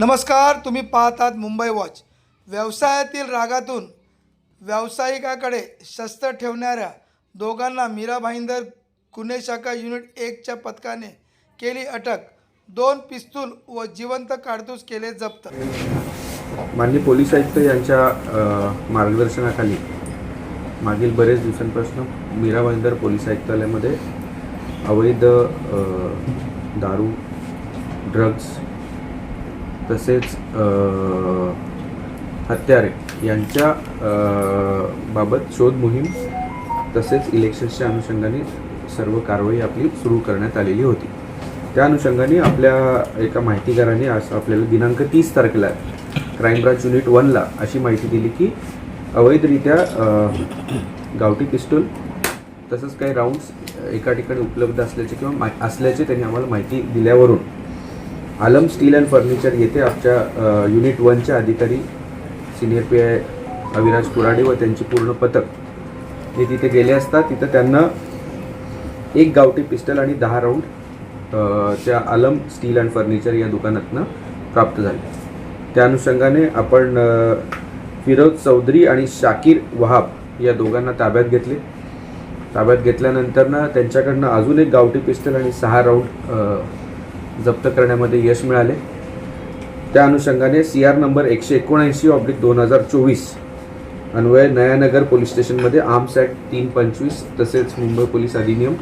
नमस्कार तुम्ही पाहतात मुंबई वॉच. व्यवसायातील रागातून व्यावसायिकाकडे शस्त्र ठेवणाऱ्या दोघांना मीरा भाईंदर गुन्हे शाखा युनिट एकच्या पथकाने केली अटक. दोन पिस्तूल व जिवंत काडतूस केले जप्त. माननीय पोलीस आयुक्त यांच्या अ, मार्गदर्शनाखाली मागील बरेच दिवसांपासून मीरा भाईंदर पोलीस आयुक्तालयामध्ये अवैध अ, दारू ड्रग्ज तसेच हत्यारे यांच्या बाबत शोध मोहीम तसेच इलेक्शन्सच्या अनुषंगाने सर्व कारवाई आपली सुरू करण्यात आलेली होती. त्या अनुषंगाने आपल्या एका माहितीगाराने आज आपल्याला दिनांक तीस तारखेला क्राईम ब्रांच युनिट वनला अशी माहिती दिली की अवैधरित्या गावठी पिस्टल तसंच काही राऊंड्स एका ठिकाणी उपलब्ध असल्याचे किंवा मा असल्याचे त्यांनी आम्हाला माहिती दिल्यावरून आलम स्टील अँड फर्निचर येथे आमच्या युनिट वनच्या अधिकारी senior P I Aviraj Kurade व त्यांची पूर्ण पथक हे तिथे गेले असता तिथं त्यांना एक गावठी पिस्टल आणि दहा राऊंड त्या आलम स्टील अँड फर्निचर या दुकानातनं प्राप्त झाले. त्या अनुषंगाने आपण फिरोज चौधरी आणि शाकीर वहाब या दोघांना ताब्यात घेतले. ताब्यात घेतल्यानंतर ना त्यांच्याकडनं अजून एक गावठी पिस्टल आणि सहा राऊंड जप्त करण्यामध्ये यश मिळाले. त्या अनुषंगाने सी आर नंबर एकशे एकोणऐंशी ऑब्लिक दोन हजार चोवीस अन्वय नयानगर पोलीस स्टेशनमध्ये आर्म्स ॲक्ट तीन पंचवीस तसेच मुंबई पोलीस अधिनियम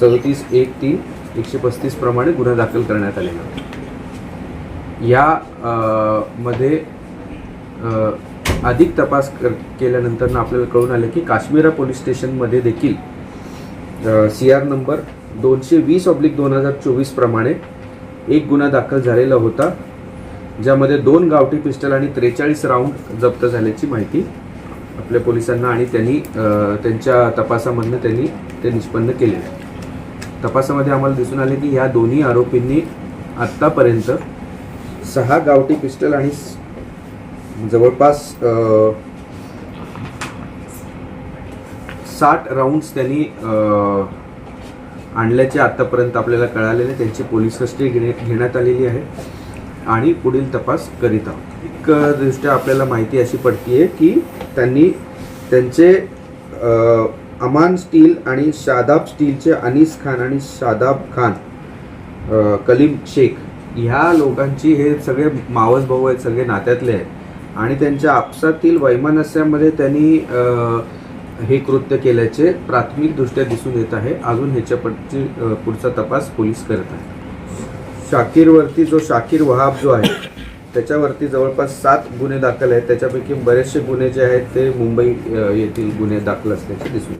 सदतीस एक तीन एकशे पस्तीस प्रमाणे गुन्हा दाखल करण्यात आलेला. या मध्ये अधिक तपास कर केल्यानंतर आपल्याला कळून आले की काश्मीरा पोलीस स्टेशनमध्ये देखील सी आर नंबर दोनशे वीस ऑब्लिक दोन हजार चोवीस प्रमाणे एक गुन्हा दाखल झालेला होता ज्यामध्ये दोन गावठी पिस्टल आणि त्रेचाळीस राऊंड जप्त झाल्याची माहिती आपल्या पोलिसांना आणि त्यांनी त्यांच्या तपासामधनं त्यांनी ते निष्पन्न केले तपासामध्ये आम्हाला दिसून आले की ह्या दोन्ही आरोपींनी आत्तापर्यंत सहा गावठी पिस्टल आणि जवळपास अ, साठ राऊंड्स त्यांनी आणल्याचे आत्तापर्यंत आपल्याला कळालेले त्यांची पोलीस कस्टडी घेणे घेण्यात आलेली आहे आणि पुढील तपास करीत आहोत. एक दृष्ट्या आपल्याला माहिती अशी पडतीये की त्यांनी त्यांचे अमान स्टील आणि शादाब स्टीलचे अनीस खान आणि शादाब खान कलीम शेख ह्या लोकांची हे सगळे मावस भाऊ आहेत सगळे नात्यातले आहेत. आणि त्यांच्या आपसातील वैमनस्यामध्ये त्यांनी हे कृत्य केल्याचे प्राथमिकदृष्ट्या दिसून येत आहे. अजून ह्याच्या पुढचा तपास पोलीस करत आहे. शाकीरवरती जो शाकीर वहाब जो आहे त्याच्यावरती जवळपास सात गुन्हे दाखल आहेत. त्याच्यापैकी बरेचसे गुन्हे जे आहेत ते मुंबई येथील गुन्हे दाखल असल्याचे दिसून